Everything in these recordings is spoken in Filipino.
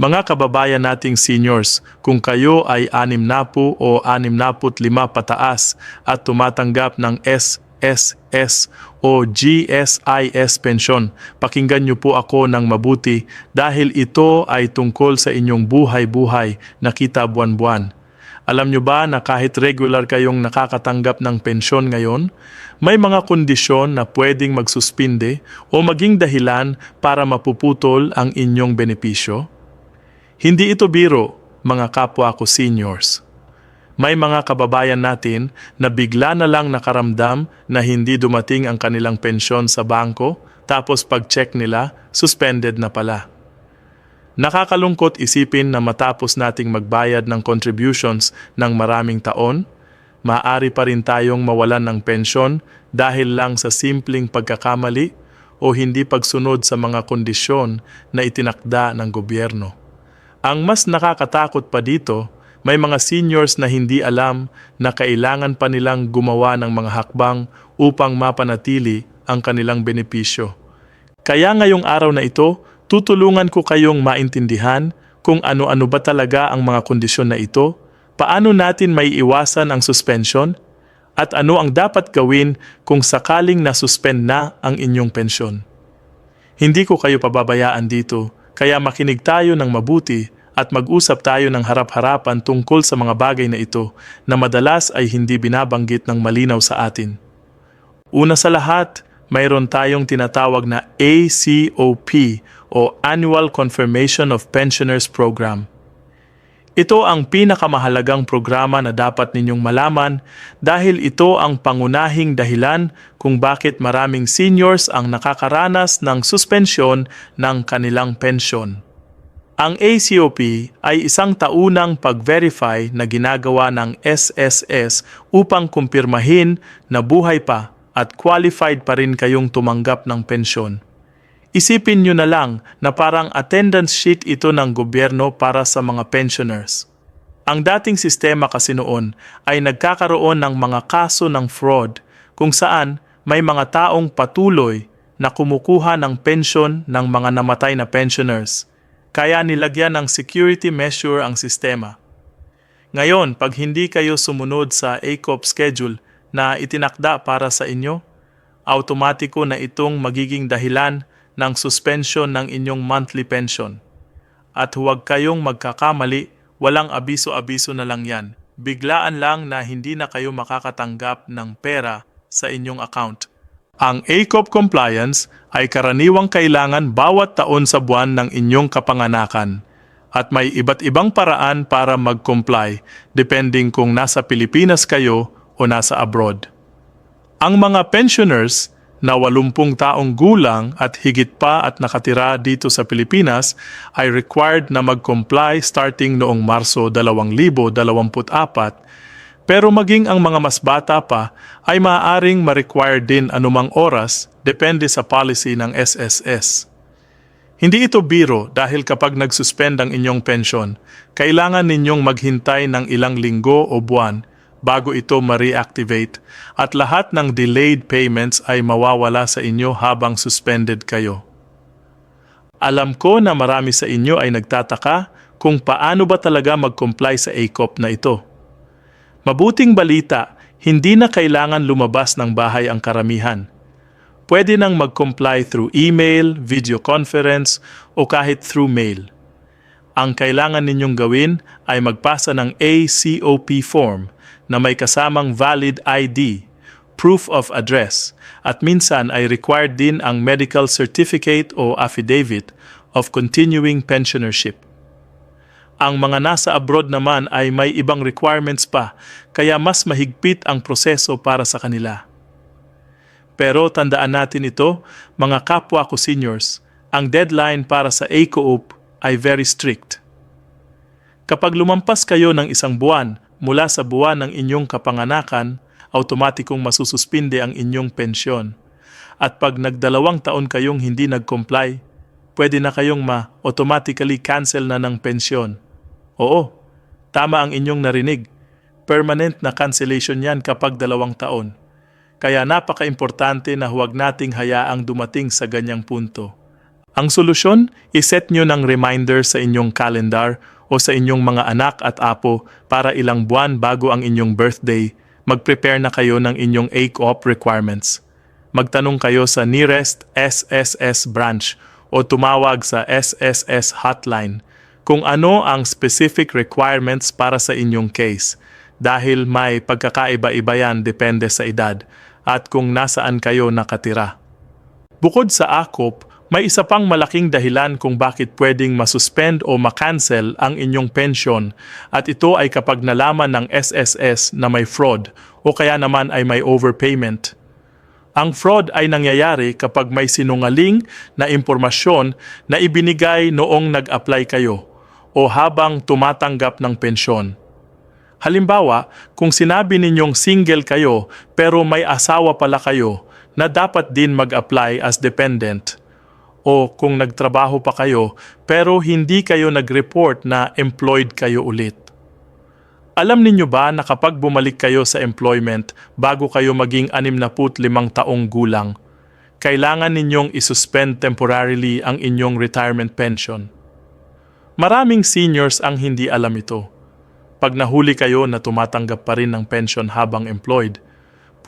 Mga kababayan nating seniors, kung kayo ay 60 o 65 pataas at tumatanggap ng SSS o GSIS pensyon, pakinggan niyo po ako ng mabuti dahil ito ay tungkol sa inyong buhay-buhay na kita buwan-buwan. Alam nyo ba na kahit regular kayong nakakatanggap ng pensyon ngayon, may mga kondisyon na pwedeng magsuspinde o maging dahilan para mapuputol ang inyong benepisyo? Hindi ito biro, mga kapwa ko seniors. May mga kababayan natin na bigla na lang nakaramdam na hindi dumating ang kanilang pensyon sa bangko tapos pag-check nila, suspended na pala. Nakakalungkot isipin na matapos nating magbayad ng contributions ng maraming taon, maaari pa rin tayong mawalan ng pensyon dahil lang sa simpleng pagkakamali o hindi pagsunod sa mga kondisyon na itinakda ng gobyerno. Ang mas nakakatakot pa dito, may mga seniors na hindi alam na kailangan pa nilang gumawa ng mga hakbang upang mapanatili ang kanilang benepisyo. Kaya ngayong araw na ito, tutulungan ko kayong maintindihan kung ano-ano ba talaga ang mga kondisyon na ito, paano natin may iwasan ang suspension, at ano ang dapat gawin kung sakaling nasuspend na ang inyong pensyon. Hindi ko kayo pababayaan dito, kaya makinig tayo ng mabuti at mag-usap tayo ng harap-harapan tungkol sa mga bagay na ito na madalas ay hindi binabanggit ng malinaw sa atin. Una sa lahat, mayroon tayong tinatawag na ACOP o Annual Confirmation of Pensioners Program. Ito ang pinakamahalagang programa na dapat ninyong malaman dahil ito ang pangunahing dahilan kung bakit maraming seniors ang nakakaranas ng suspensyon ng kanilang pensyon. Ang ACOP ay isang taunang pag-verify na ginagawa ng SSS upang kumpirmahin na buhay pa at qualified pa rin kayong tumanggap ng pensyon. Isipin nyo na lang na parang attendance sheet ito ng gobyerno para sa mga pensioners. Ang dating sistema kasi noon ay nagkakaroon ng mga kaso ng fraud kung saan may mga taong patuloy na kumukuha ng pensyon ng mga namatay na pensioners. Kaya nilagyan ng security measure ang sistema. Ngayon, pag hindi kayo sumunod sa ACOP schedule na itinakda para sa inyo, automatiko na itong magiging dahilan ng suspension ng inyong monthly pension. At huwag kayong magkakamali, walang abiso-abiso na lang yan. Biglaan lang na hindi na kayo makakatanggap ng pera sa inyong account. Ang ACOP compliance ay karaniwang kailangan bawat taon sa buwan ng inyong kapanganakan at may iba't ibang paraan para mag-comply depending kung nasa Pilipinas kayo o nasa abroad. Ang mga pensioners na 80 taong gulang at higit pa at nakatira dito sa Pilipinas ay required na mag-comply starting noong Marso 2024 pero maging ang mga mas bata pa ay maaaring ma-require din anumang oras depende sa policy ng SSS. Hindi ito biro dahil kapag nagsuspend ang inyong pensyon, kailangan ninyong maghintay ng ilang linggo o buwan bago ito ma-reactivate at lahat ng delayed payments ay mawawala sa inyo habang suspended kayo. Alam ko na marami sa inyo ay nagtataka kung paano ba talaga mag-comply sa ACOP na ito. Mabuting balita, hindi na kailangan lumabas ng bahay ang karamihan. Pwede nang mag-comply through email, video conference, o kahit through mail. Ang kailangan ninyong gawin ay magpasa ng ACOP form na may kasamang valid ID, proof of address, at minsan ay required din ang medical certificate o affidavit of continuing pensionership. Ang mga nasa abroad naman ay may ibang requirements pa, kaya mas mahigpit ang proseso para sa kanila. Pero tandaan natin ito, mga kapwa ko seniors, ang deadline para sa ACOOP ay very strict. Kapag lumampas kayo ng isang buwan mula sa buwan ng inyong kapanganakan, automatikong masususpinde ang inyong pensyon. At pag nagdalawang taon kayong hindi nag-comply, pwede na kayong ma-automatically cancel na ng pensyon. Oo, tama ang inyong narinig. Permanent na cancellation yan kapag dalawang taon. Kaya napaka-importante na huwag nating hayaang dumating sa ganyang punto. Ang solusyon, iset nyo ng reminder sa inyong calendar o sa inyong mga anak at apo para ilang buwan bago ang inyong birthday, mag-prepare na kayo ng inyong ACOP requirements. Magtanong kayo sa nearest SSS branch o tumawag sa SSS hotline kung ano ang specific requirements para sa inyong case dahil may pagkakaiba-iba yan depende sa edad at kung nasaan kayo nakatira. Bukod sa ACOP, may isa pang malaking dahilan kung bakit pwedeng masuspend o makancel ang inyong pensyon at ito ay kapag nalaman ng SSS na may fraud o kaya naman ay may overpayment. Ang fraud ay nangyayari kapag may sinungaling na impormasyon na ibinigay noong nag-apply kayo o habang tumatanggap ng pensyon. Halimbawa, kung sinabi ninyong single kayo pero may asawa pala kayo na dapat din mag-apply as dependent o kung nagtrabaho pa kayo pero hindi kayo nag-report na employed kayo ulit. Alam ninyo ba na kapag bumalik kayo sa employment bago kayo maging 65 taong gulang, kailangan ninyong isuspend temporarily ang inyong retirement pension? Maraming seniors ang hindi alam ito. Pag nahuli kayo na tumatanggap pa rin ng pension habang employed,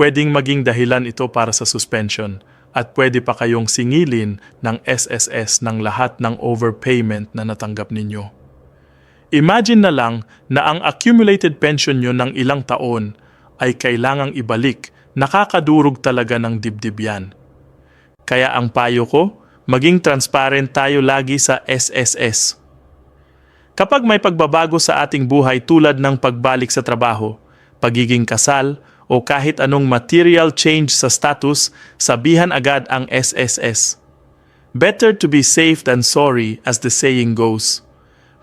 pwedeng maging dahilan ito para sa suspension at pwede pa kayong singilin ng SSS ng lahat ng overpayment na natanggap ninyo. Imagine na lang na ang accumulated pension nyo ng ilang taon ay kailangang ibalik, nakakadurog talaga ng dibdib yan. Kaya ang payo ko, maging transparent tayo lagi sa SSS. Kapag may pagbabago sa ating buhay tulad ng pagbalik sa trabaho, pagiging kasal, o kahit anong material change sa status, sabihan agad ang SSS. Better to be safe than sorry as the saying goes.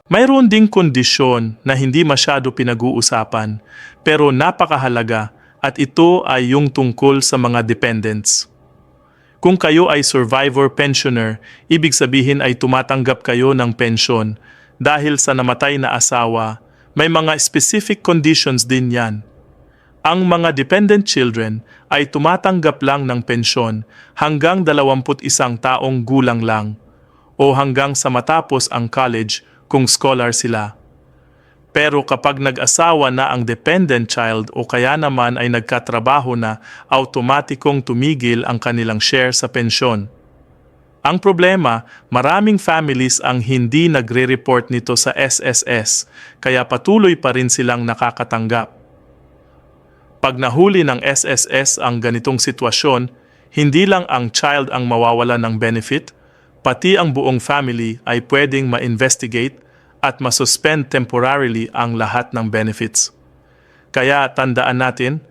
Mayroon ding kondisyon na hindi masyado pinag-uusapan pero napakahalaga at ito ay yung tungkol sa mga dependents. Kung kayo ay survivor pensioner, ibig sabihin ay tumatanggap kayo ng pensyon dahil sa namatay na asawa, may mga specific conditions din yan ang mga dependent children ay tumatanggap lang ng pensyon hanggang 21 taong gulang lang o hanggang sa matapos ang college kung scholar sila. Pero kapag nag-asawa na ang dependent child o kaya naman ay nagkatrabaho na, automatikong tumigil ang kanilang share sa pensyon. Ang problema, maraming families ang hindi nagre-report nito sa SSS, kaya patuloy pa rin silang nakakatanggap. Pag nahuli ng SSS ang ganitong sitwasyon, hindi lang ang child ang mawawala ng benefit, pati ang buong family ay pwedeng ma-investigate at masuspend temporarily ang lahat ng benefits. Kaya tandaan natin,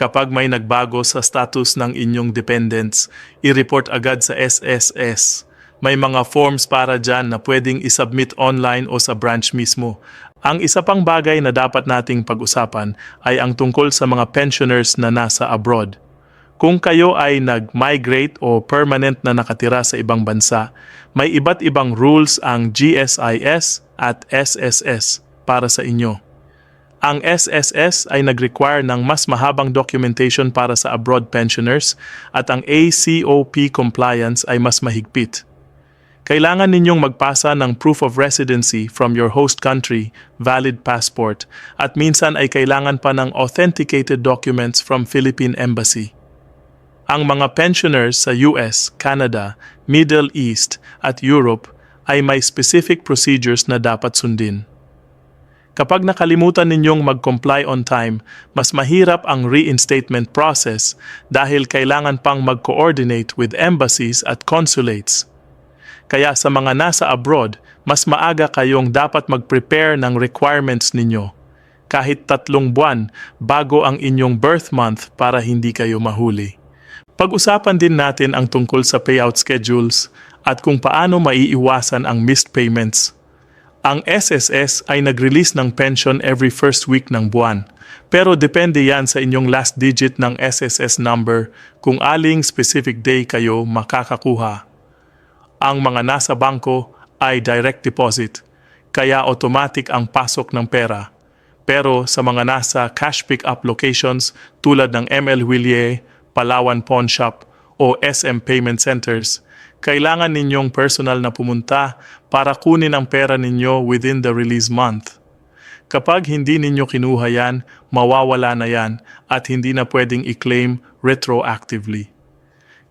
kapag may nagbago sa status ng inyong dependents, i-report agad sa SSS. May mga forms para dyan na pwedeng isubmit online o sa branch mismo ang isa pang bagay na dapat nating pag-usapan ay ang tungkol sa mga pensioners na nasa abroad. Kung kayo ay nag-migrate o permanent na nakatira sa ibang bansa, may iba't ibang rules ang GSIS at SSS para sa inyo. Ang SSS ay nag-require ng mas mahabang documentation para sa abroad pensioners at ang ACOP compliance ay mas mahigpit kailangan ninyong magpasa ng proof of residency from your host country, valid passport, at minsan ay kailangan pa ng authenticated documents from Philippine Embassy. Ang mga pensioners sa US, Canada, Middle East at Europe ay may specific procedures na dapat sundin. Kapag nakalimutan ninyong mag-comply on time, mas mahirap ang reinstatement process dahil kailangan pang mag-coordinate with embassies at consulates kaya sa mga nasa abroad, mas maaga kayong dapat mag-prepare ng requirements ninyo kahit tatlong buwan bago ang inyong birth month para hindi kayo mahuli. Pag-usapan din natin ang tungkol sa payout schedules at kung paano maiiwasan ang missed payments. Ang SSS ay nag-release ng pension every first week ng buwan. Pero depende yan sa inyong last digit ng SSS number kung aling specific day kayo makakakuha ang mga nasa bangko ay direct deposit, kaya automatic ang pasok ng pera. Pero sa mga nasa cash pick-up locations tulad ng ML Willier, Palawan Pawn Shop o SM Payment Centers, kailangan ninyong personal na pumunta para kunin ang pera ninyo within the release month. Kapag hindi ninyo kinuha yan, mawawala na yan at hindi na pwedeng i-claim retroactively.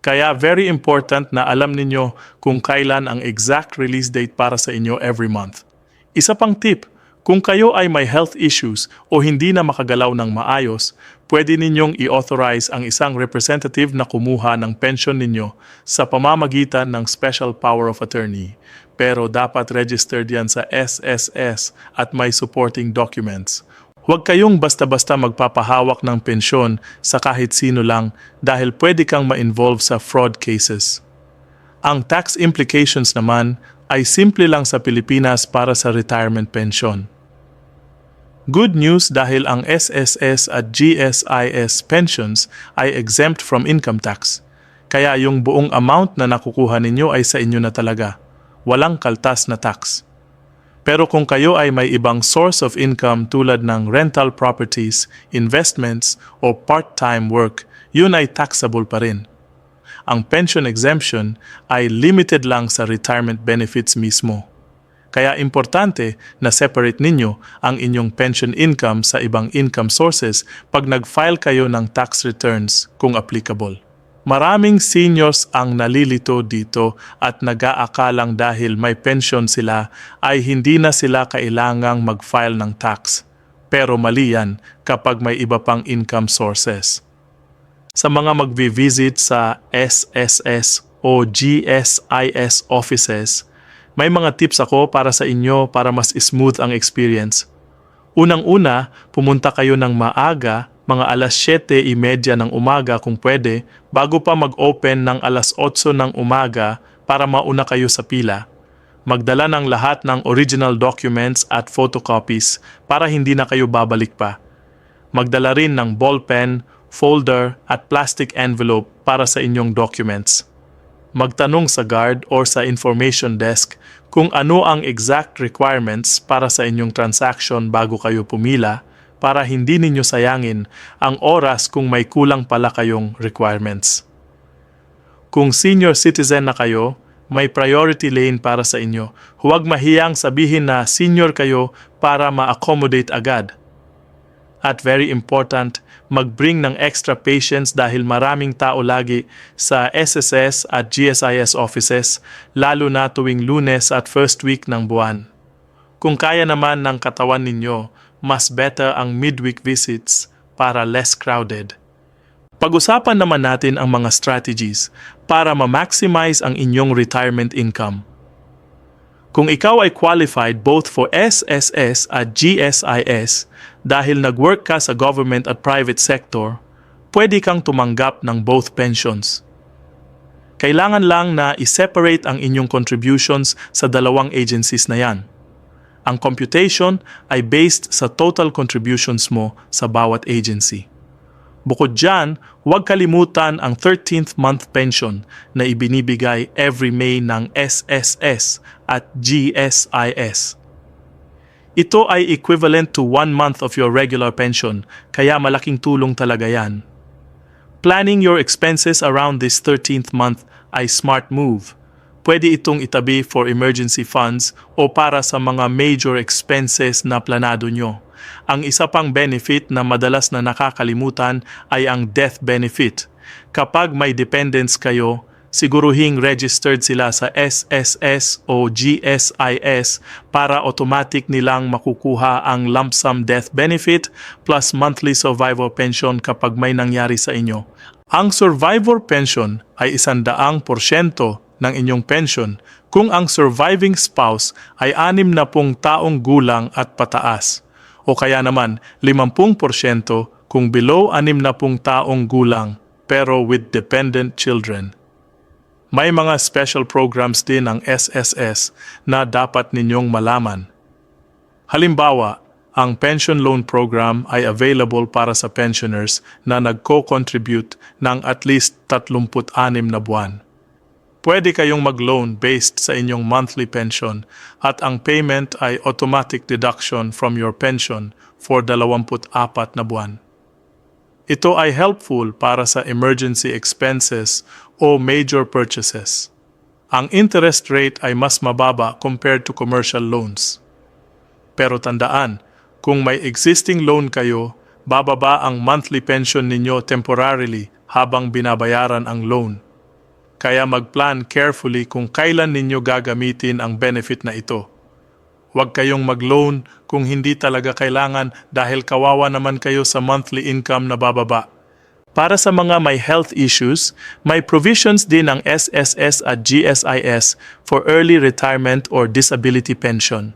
Kaya very important na alam ninyo kung kailan ang exact release date para sa inyo every month. Isa pang tip, kung kayo ay may health issues o hindi na makagalaw ng maayos, pwede ninyong i-authorize ang isang representative na kumuha ng pension ninyo sa pamamagitan ng Special Power of Attorney. Pero dapat registered yan sa SSS at may supporting documents. Huwag kayong basta-basta magpapahawak ng pensyon sa kahit sino lang dahil pwede kang ma-involve sa fraud cases. Ang tax implications naman ay simple lang sa Pilipinas para sa retirement pension. Good news dahil ang SSS at GSIS pensions ay exempt from income tax. Kaya yung buong amount na nakukuha ninyo ay sa inyo na talaga. Walang kaltas na tax. Pero kung kayo ay may ibang source of income tulad ng rental properties, investments, o part-time work, yun ay taxable pa rin. Ang pension exemption ay limited lang sa retirement benefits mismo. Kaya importante na separate ninyo ang inyong pension income sa ibang income sources pag nag-file kayo ng tax returns kung applicable. Maraming seniors ang nalilito dito at nag-aakalang dahil may pension sila ay hindi na sila kailangang mag-file ng tax. Pero mali yan kapag may iba pang income sources. Sa mga magvi-visit sa SSS o GSIS offices, may mga tips ako para sa inyo para mas smooth ang experience. Unang-una, pumunta kayo ng maaga mga alas 7.30 ng umaga kung pwede, bago pa mag-open ng alas 8 ng umaga para mauna kayo sa pila. Magdala ng lahat ng original documents at photocopies para hindi na kayo babalik pa. Magdala rin ng ballpen, folder at plastic envelope para sa inyong documents. Magtanong sa guard or sa information desk kung ano ang exact requirements para sa inyong transaction bago kayo pumila para hindi ninyo sayangin ang oras kung may kulang pala kayong requirements. Kung senior citizen na kayo, may priority lane para sa inyo. Huwag mahiyang sabihin na senior kayo para ma-accommodate agad. At very important, mag-bring ng extra patience dahil maraming tao lagi sa SSS at GSIS offices, lalo na tuwing lunes at first week ng buwan. Kung kaya naman ng katawan ninyo, mas better ang midweek visits para less crowded. Pag-usapan naman natin ang mga strategies para ma-maximize ang inyong retirement income. Kung ikaw ay qualified both for SSS at GSIS dahil nag-work ka sa government at private sector, pwede kang tumanggap ng both pensions. Kailangan lang na i-separate ang inyong contributions sa dalawang agencies na yan. Ang computation ay based sa total contributions mo sa bawat agency. Bukod dyan, huwag kalimutan ang 13th month pension na ibinibigay every May ng SSS at GSIS. Ito ay equivalent to one month of your regular pension, kaya malaking tulong talaga yan. Planning your expenses around this 13th month ay smart move pwede itong itabi for emergency funds o para sa mga major expenses na planado nyo. Ang isa pang benefit na madalas na nakakalimutan ay ang death benefit. Kapag may dependents kayo, siguruhing registered sila sa SSS o GSIS para automatic nilang makukuha ang lump sum death benefit plus monthly survivor pension kapag may nangyari sa inyo. Ang survivor pension ay isandaang porsyento ng inyong pension kung ang surviving spouse ay anim na pong taong gulang at pataas o kaya naman 50% kung below anim na pong taong gulang pero with dependent children. May mga special programs din ang SSS na dapat ninyong malaman. Halimbawa, ang pension loan program ay available para sa pensioners na nagko-contribute ng at least 36 na buwan. Pwede kayong mag-loan based sa inyong monthly pension at ang payment ay automatic deduction from your pension for 24 na buwan. Ito ay helpful para sa emergency expenses o major purchases. Ang interest rate ay mas mababa compared to commercial loans. Pero tandaan, kung may existing loan kayo, bababa ang monthly pension ninyo temporarily habang binabayaran ang loan. Kaya mag-plan carefully kung kailan ninyo gagamitin ang benefit na ito. Huwag kayong mag-loan kung hindi talaga kailangan dahil kawawa naman kayo sa monthly income na bababa. Para sa mga may health issues, may provisions din ang SSS at GSIS for early retirement or disability pension.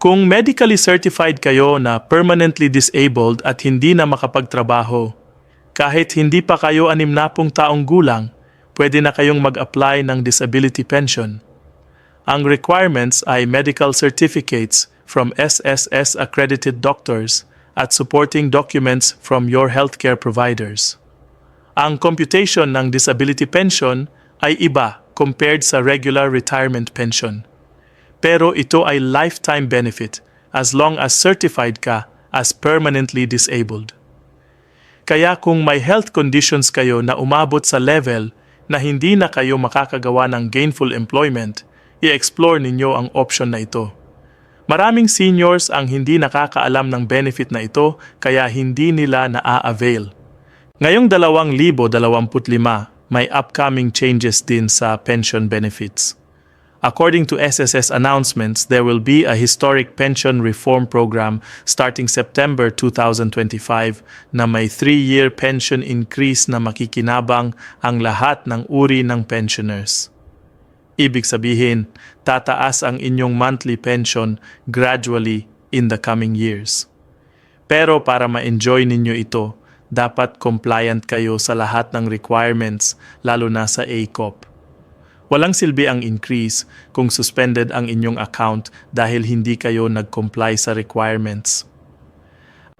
Kung medically certified kayo na permanently disabled at hindi na makapagtrabaho, kahit hindi pa kayo anim na pung taong gulang, pwede na kayong mag-apply ng disability pension. Ang requirements ay medical certificates from SSS accredited doctors at supporting documents from your healthcare providers. Ang computation ng disability pension ay iba compared sa regular retirement pension. Pero ito ay lifetime benefit as long as certified ka as permanently disabled. Kaya kung may health conditions kayo na umabot sa level na hindi na kayo makakagawa ng gainful employment, i-explore ninyo ang option na ito. Maraming seniors ang hindi nakakaalam ng benefit na ito kaya hindi nila na-avail. Ngayong 2025, may upcoming changes din sa pension benefits. According to SSS announcements, there will be a historic pension reform program starting September 2025 na may 3-year pension increase na makikinabang ang lahat ng uri ng pensioners. Ibig sabihin, tataas ang inyong monthly pension gradually in the coming years. Pero para ma-enjoy ninyo ito, dapat compliant kayo sa lahat ng requirements, lalo na sa ACOP. Walang silbi ang increase kung suspended ang inyong account dahil hindi kayo nag-comply sa requirements.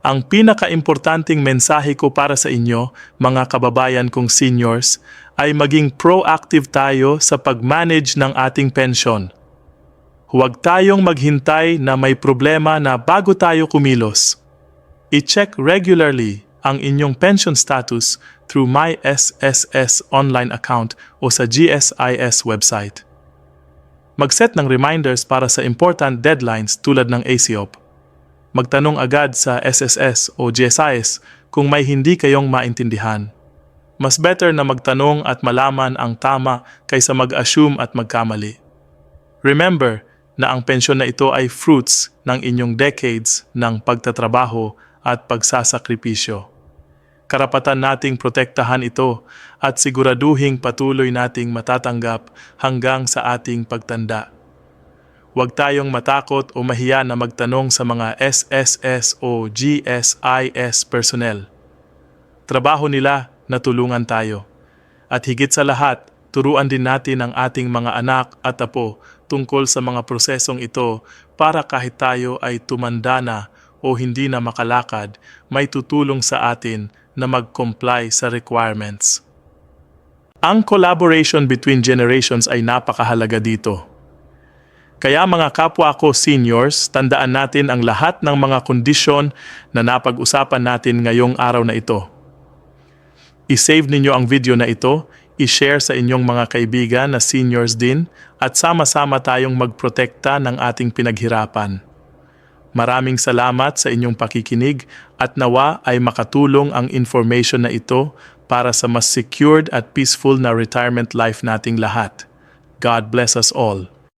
Ang pinaka-importanting mensahe ko para sa inyo, mga kababayan kong seniors, ay maging proactive tayo sa pag-manage ng ating pensyon. Huwag tayong maghintay na may problema na bago tayo kumilos. I-check regularly ang inyong pension status through My SSS online account o sa GSIS website. Mag-set ng reminders para sa important deadlines tulad ng ACOP magtanong agad sa SSS o GSIS kung may hindi kayong maintindihan. Mas better na magtanong at malaman ang tama kaysa mag-assume at magkamali. Remember na ang pensyon na ito ay fruits ng inyong decades ng pagtatrabaho at pagsasakripisyo. Karapatan nating protektahan ito at siguraduhing patuloy nating matatanggap hanggang sa ating pagtanda. Huwag tayong matakot o mahiya na magtanong sa mga SSS o GSIS personnel. Trabaho nila na tulungan tayo. At higit sa lahat, turuan din natin ang ating mga anak at apo tungkol sa mga prosesong ito para kahit tayo ay tumanda na o hindi na makalakad, may tutulong sa atin na mag-comply sa requirements. Ang collaboration between generations ay napakahalaga dito. Kaya mga kapwa ko seniors, tandaan natin ang lahat ng mga kondisyon na napag-usapan natin ngayong araw na ito. I-save ninyo ang video na ito, i-share sa inyong mga kaibigan na seniors din at sama-sama tayong magprotekta ng ating pinaghirapan. Maraming salamat sa inyong pakikinig at nawa ay makatulong ang information na ito para sa mas secured at peaceful na retirement life nating lahat. God bless us all.